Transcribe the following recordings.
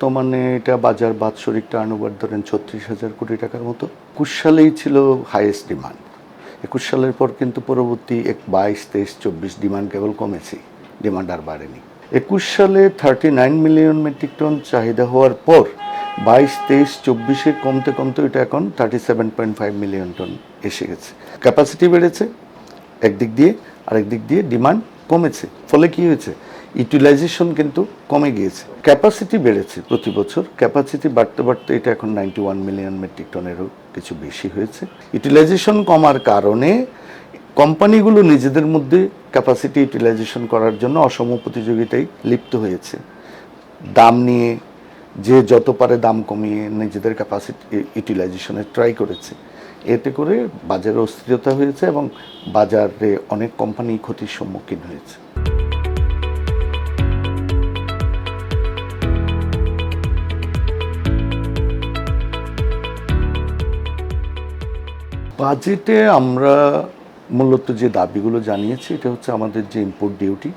বর্তমানে এটা বাজার বাৎসরিক টার্নওভার ধরেন ছত্রিশ হাজার কোটি টাকার মতো। একুশ সালেই ছিল হাইয়েস্ট ডিমান্ড একুশ সালের পর কিন্তু পরবর্তী এক বাইশ, তেইশ, চব্বিশ ডিমান্ড কেবল কমেছে ডিমান্ড আর বাড়েনি। একুশ সালে thirty nine million metric ton চাহিদা হওয়ার পর বাইশ, তেইশ, চব্বিশে কমতে কমতে এটা এখন thirty seven point five million ton এসে গেছে। ক্যাপাসিটি বেড়েছে, একদিক দিয়ে আরেক দিক দিয়ে ডিমান্ড কমেছে। ফলে কি হয়েছে? ইউটিলাইজেশন কিন্তু কমে গিয়েছে। ক্যাপাসিটি বেড়েছে প্রতি বছর। ক্যাপাসিটি বাড়তে বাড়তে এটা এখন নাইনটি ওয়ান মিলিয়ন মেট্রিক টনেরও কিছু বেশি হয়েছে। ইউটিলাইজেশন কমার কারণে কোম্পানিগুলো নিজেদের মধ্যে ক্যাপাসিটি ইউটিলাইজেশন করার জন্য অসম প্রতিযোগিতায় লিপ্ত হয়েছে। দাম নিয়ে যে যত পারে দাম কমিয়ে নিজেদের ক্যাপাসিটি ইউটিলাইজেশনে ট্রাই করেছে। এতে করে বাজারে অস্থিরতা হয়েছে এবং বাজারে অনেক কোম্পানি ক্ষতির সম্মুখীন হয়েছে। বাজেটে আমরা মূলত যে দাবিগুলো জানিয়েছি, এটা হচ্ছে আমাদের যে ইম্পোর্ট ডিউটি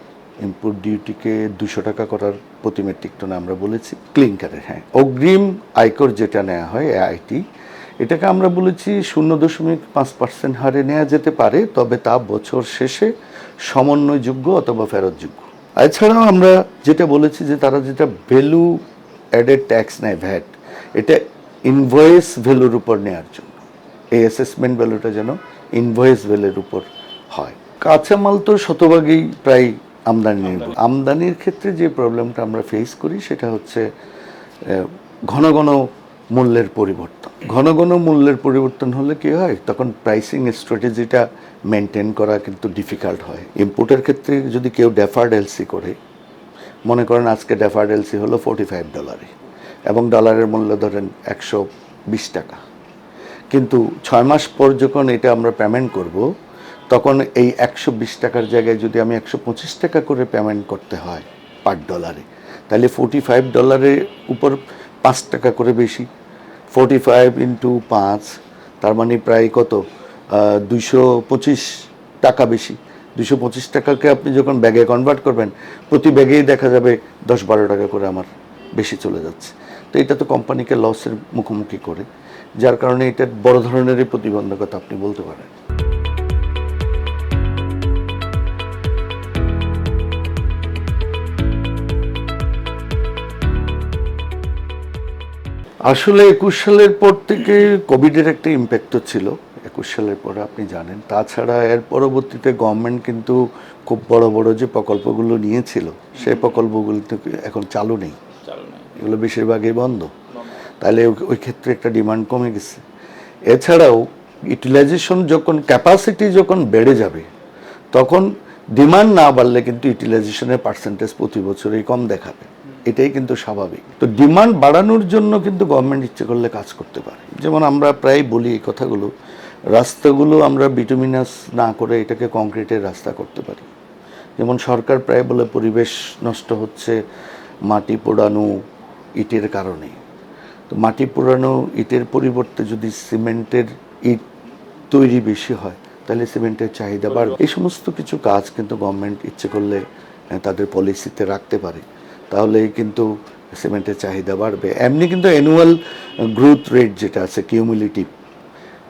ইম্পোর্ট ডিউটিকে দুশো টাকা করার প্রতি মেট্রিক টনে আমরা বলেছি ক্লিংকারের হ্যাঁ। অগ্রিম আয়কর যেটা নেওয়া হয় আইটি এটাকে আমরা বলেছি শূন্য দশমিক পাঁচ পার্সেন্ট হারে নেওয়া যেতে পারে, তবে তা বছর শেষে সমন্বয়যোগ্য অথবা ফেরতযোগ্য। এছাড়াও আমরা যেটা বলেছি যে তারা যেটা ভ্যালু অ্যাডেড ট্যাক্স নেয় ভ্যাট এটা ইনভয়েস ভ্যালুর উপর নেওয়ার জন্য। এই অ্যাসেসমেন্ট ভ্যালুটা যেন ইনভয়েস ভ্যালুর উপর হয়। কাঁচামাল তো শতভাগেই প্রায় আমদানি নির্ভর। আমদানির ক্ষেত্রে যে প্রবলেমটা আমরা ফেস করি, সেটা হচ্ছে ঘন ঘন মূল্যের পরিবর্তন। ঘন ঘন মূল্যের পরিবর্তন হলে কি হয়? তখন প্রাইসিং স্ট্র্যাটেজিটা মেনটেন করা কিন্তু ডিফিকাল্ট হয়। ইম্পোর্টের ক্ষেত্রে যদি কেউ ডেফার্ড এলসি করে, মনে করেন আজকে ডেফার্ড এলসি হলো ফোর্টি ফাইভ ডলারে এবং ডলারের মূল্য ধরেন একশো বিশ টাকা। কিন্তু ছয় মাস পর যখন এটা আমরা পেমেন্ট করব, তখন এই একশো বিশ টাকার জায়গায় যদি আমি একশো পঁচিশ টাকা করে পেমেন্ট করতে হয় পার ডলারে তাহলে ফোর্টি ফাইভ ডলারের উপর পাঁচ টাকা করে বেশি। ফোর্টি ফাইভ ইন্টু পাঁচ, তার মানে প্রায় কত? দুইশো পঁচিশ টাকা বেশি। দুশো পঁচিশ টাকাকে আপনি যখন ব্যাগে কনভার্ট করবেন, প্রতি ব্যাগেই দেখা যাবে দশ বারো টাকা করে আমার বেশি চলে যাচ্ছে। তো এটা তো কোম্পানিকে লসের মুখোমুখি করে, যার কারণে এটা বড় ধরনেরই প্রতিবন্ধকতা আপনি বলতে পারেন। আসলে একুশ সালের পর থেকে কোভিডের একটা ইম্প্যাক্ট ছিল, একুশ সালের পরে আপনি জানেন। তাছাড়া এর পরবর্তীতে গভর্নমেন্ট কিন্তু খুব বড় বড় যে প্রকল্পগুলো নিয়েছিল সেই প্রকল্পগুলো এখন চালু নাই। এগুলো বেশিরভাগই বন্ধ। তাহলে ওই- ক্ষেত্রে একটা ডিমান্ড কমে গেছে। এছাড়াও ইউটিলাইজেশন যখন ক্যাপাসিটি যখন বেড়ে যাবে, তখন ডিমান্ড না বাড়লে কিন্তু ইউটিলাইজেশনের পার্সেন্টেজ প্রতি বছরই কম দেখাবে। এটাই কিন্তু স্বাভাবিক। তো ডিমান্ড বাড়ানোর জন্য কিন্তু গভর্নমেন্ট ইচ্ছে করলে কাজ করতে পারে। যেমন আমরা প্রায় বলি এই কথাগুলো, রাস্তাগুলো আমরা বিটুমিনাস না করে এটাকে কংক্রিটের রাস্তা করতে পারি। যেমন সরকার প্রায় বলে পরিবেশ নষ্ট হচ্ছে, মাটি পোড়ানো ইটের কারণে। তো মাটি পোড়ানো ইটের পরিবর্তে যদি সিমেন্টের ইট তৈরি বেশি হয়, তাহলে সিমেন্টের চাহিদা বাড়বে। এই সমস্ত কিছু কাজ কিন্তু গভর্নমেন্ট ইচ্ছে করলে তাদের পলিসিতে রাখতে পারে। তাহলে কিন্তু সিমেন্টের চাহিদা বাড়বে। এমনি কিন্তু অ্যানুয়াল গ্রোথ রেট যেটা আছে কিউমুলেটিভ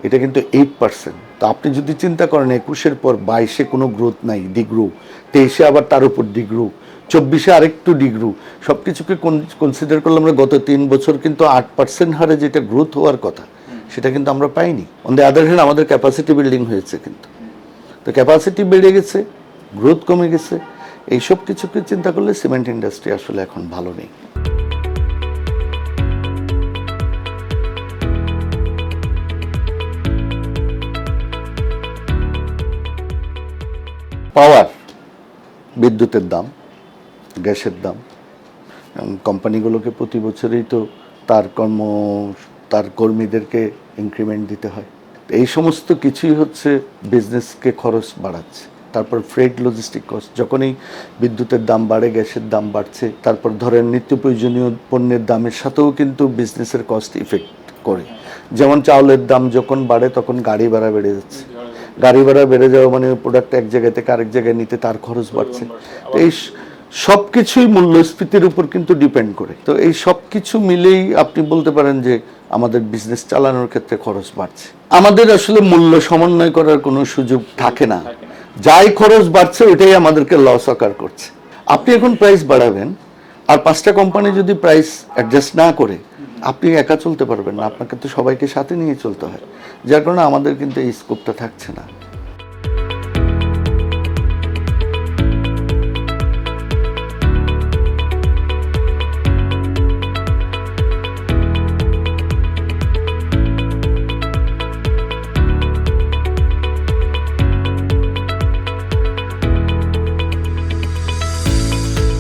এটা কিন্তু এইট পার্সেন্ট তো আপনি যদি চিন্তা করেন, একুশের পর বাইশে কোনো গ্রোথ নাই ডিগ্রু তেইশে আবার তার উপর ডিগ্রু চব্বিশে আরেকটু ডিগ্রু সব কিছুকে কনসিডার করলে আমরা গত তিন বছর, কিন্তু আট পার্সেন্ট হারে যেটা গ্রোথ হওয়ার কথা, সেটা কিন্তু আমরা পাইনি। অন দ্য আদার হ্যান্ড আমাদের ক্যাপাসিটি বিল্ডিং হয়েছে কিন্তু। তো ক্যাপাসিটি বেড়ে গেছে গ্রোথ কমে গেছে। এইসব কিছুকে চিন্তা করলে সিমেন্ট ইন্ডাস্ট্রি আসলে এখন ভালো নেই। পাওয়ার বিদ্যুতের দাম। গ্যাসের দাম। কোম্পানিগুলোকে প্রতি বছরই তো তার কর্ম, তার কর্মীদেরকে ইনক্রিমেন্ট দিতে হয়। এই সমস্ত কিছুই হচ্ছে বিজনেসকে খরচ বাড়াচ্ছে। তারপর ফ্রেড লজিস্টিক কস্ট যখনই বিদ্যুতের দাম বাড়ে, গ্যাসের দাম বাড়ছে, তারপর ধরেন নিত্য প্রয়োজনীয় পণ্যের দামের সাথেও কিন্তু বিজনেসের কস্ট ইফেক্ট করে। যেমন চাউলের দাম যখন বাড়ে, তখন গাড়ি ভাড়া বেড়ে যাচ্ছে। গাড়ি ভাড়া বেড়ে যাওয়া মানে প্রোডাক্ট এক জায়গা থেকে আরেক জায়গায় নিতে তার খরচ বাড়ছে। এই সব কিছুই মূল্যস্ফীতির উপর কিন্তু ডিপেন্ড করে। তো এই সব কিছু মিলেই আপনি বলতে পারেন যে আমাদের বিজনেস চালানোর ক্ষেত্রে খরচ বাড়ছে। আমাদের আসলে মূল্য সমন্বয় করার কোনো সুযোগ থাকে না। যাই খরচ বাড়ছে ওইটাই আমাদেরকে লস আকার করছে। আপনি এখন প্রাইস বাড়াবেন আর পাঁচটা কোম্পানি যদি প্রাইস অ্যাডজাস্ট না করে আপনি একা চলতে পারবেন না। আপনাকে তো সবাইকে সাথে নিয়ে চলতে হয়। যার কারণে আমাদের কিন্তু এই স্কোপটা থাকছে না।